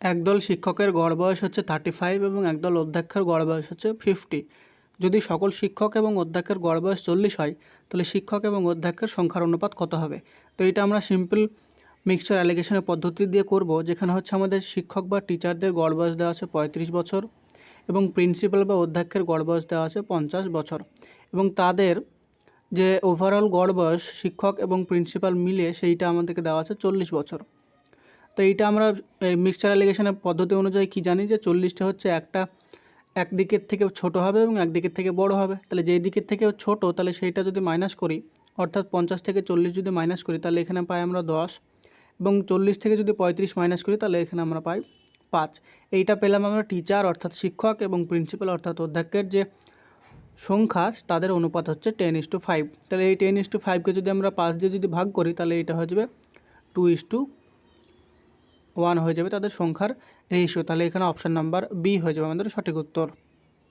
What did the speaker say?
একদল শিক্ষকের গড় বয়স হচ্ছে থার্টি ফাইভ এবং একদল অধ্যক্ষের গড় বয়স হচ্ছে ফিফটি যদি সকল শিক্ষক এবং অধ্যক্ষের গড় বয়স চল্লিশ হয়, তাহলে শিক্ষক এবং অধ্যক্ষের সংখ্যার অনুপাত কত হবে? তো এটা আমরা সিম্পল মিক্সচার অ্যালিগেশনের পদ্ধতি দিয়ে করব, যেখানে হচ্ছে আমাদের শিক্ষক বা টিচারদের গড় বয়স দেওয়া আছে পঁয়ত্রিশ বছর এবং প্রিন্সিপাল বা অধ্যক্ষের গড় বয়স দেওয়া আছে পঞ্চাশ বছর। এবং তাদের যে ওভারঅল গড় বয়স শিক্ষক এবং প্রিন্সিপাল মিলে সেইটা আমাদেরকে দেওয়া আছে চল্লিশ বছর। তো এইটা আমরা মিক্সচার অ্যালিগেশনের পদ্ধতি অনুযায়ী কি জানি যে চল্লিশটা হচ্ছে একটা, এক দিকের থেকে ছোট হবে এবং এক দিকের থেকে বড় হবে। তাহলে যেই দিকের থেকে ছোট, তাহলে সেইটা যদি মাইনাস করি, অর্থাৎ পঞ্চাশ থেকে চল্লিশ যদি মাইনাস করি, তাহলে এখানে পাই আমরা দশ। এবং চল্লিশ থেকে যদি পঁয়ত্রিশ মাইনাস করি, তাহলে এখানে আমরা পাই পাঁচ। এইটা পেলাম আমরা টিচার অর্থাৎ শিক্ষক এবং প্রিন্সিপাল অর্থাৎ অধ্যক্ষের যে সংখ্যা, তাদের অনুপাত হচ্ছে টেন ইস টু ফাইভ তাহলে এই টেন ইস টু ফাইভকে যদি আমরা পাঁচ দিয়ে যদি ভাগ করি, তাহলে এটা যাবে টু ইস টু ওয়ান হয়ে যাবে তাদের সংখ্যার রেশিও তাহলে এখানে অপশান নাম্বার বি হয়ে যাবে আমাদের সঠিক উত্তর।